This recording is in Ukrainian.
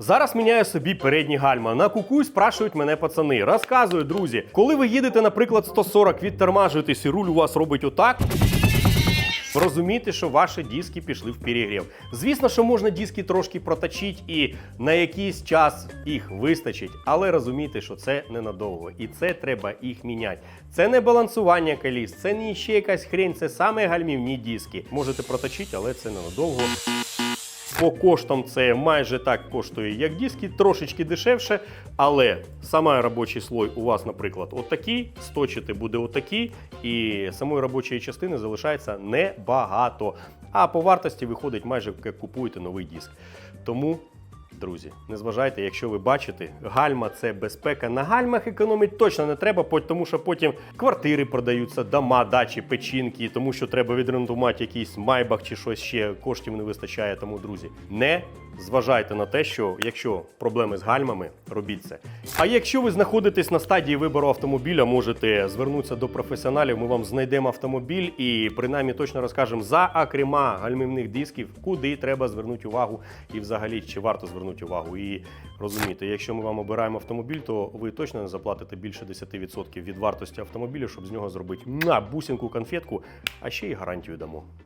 Зараз міняю собі передні гальма. На кукуй спрашують мене пацани. Розказую, друзі, коли ви їдете, наприклад, 140, відтормажуєтесь і руль у вас робить отак. Розумійте, що ваші диски пішли в перегрів. Звісно, що можна диски трошки проточити і на якийсь час їх вистачить, але розумійте, що це ненадовго. І це треба їх міняти. Це не балансування коліс, це не ще якась хрень, це саме гальмівні диски. Можете проточити, але це ненадовго. По коштам це майже так коштує, як диски, трошечки дешевше, але саме робочий слой у вас, наприклад, отакий, сточити буде отакий, і самої робочої частини залишається небагато. А по вартості виходить майже як купуєте новий диск. Тому. Друзі, не зважайте, якщо ви бачите, гальма це безпека. На гальмах економити точно не треба, тому що потім квартири продаються, дома, дачі, печінки, тому що треба відремонтувати якийсь майбах чи щось ще коштів не вистачає. Тому, друзі, не зважайте на те, що якщо проблеми з гальмами, робіть це. А якщо ви знаходитесь на стадії вибору автомобіля, можете звернутися до професіоналів. Ми вам знайдемо автомобіль і принаймні точно розкажемо за окрема гальмівних дисків, куди треба звернути увагу, і взагалі чи варто звернути увагу. І розуміти, якщо ми вам обираємо автомобіль, то ви точно не заплатите більше 10% від вартості автомобіля, щоб з нього зробити на бусинку конфетку, а ще й гарантію дамо.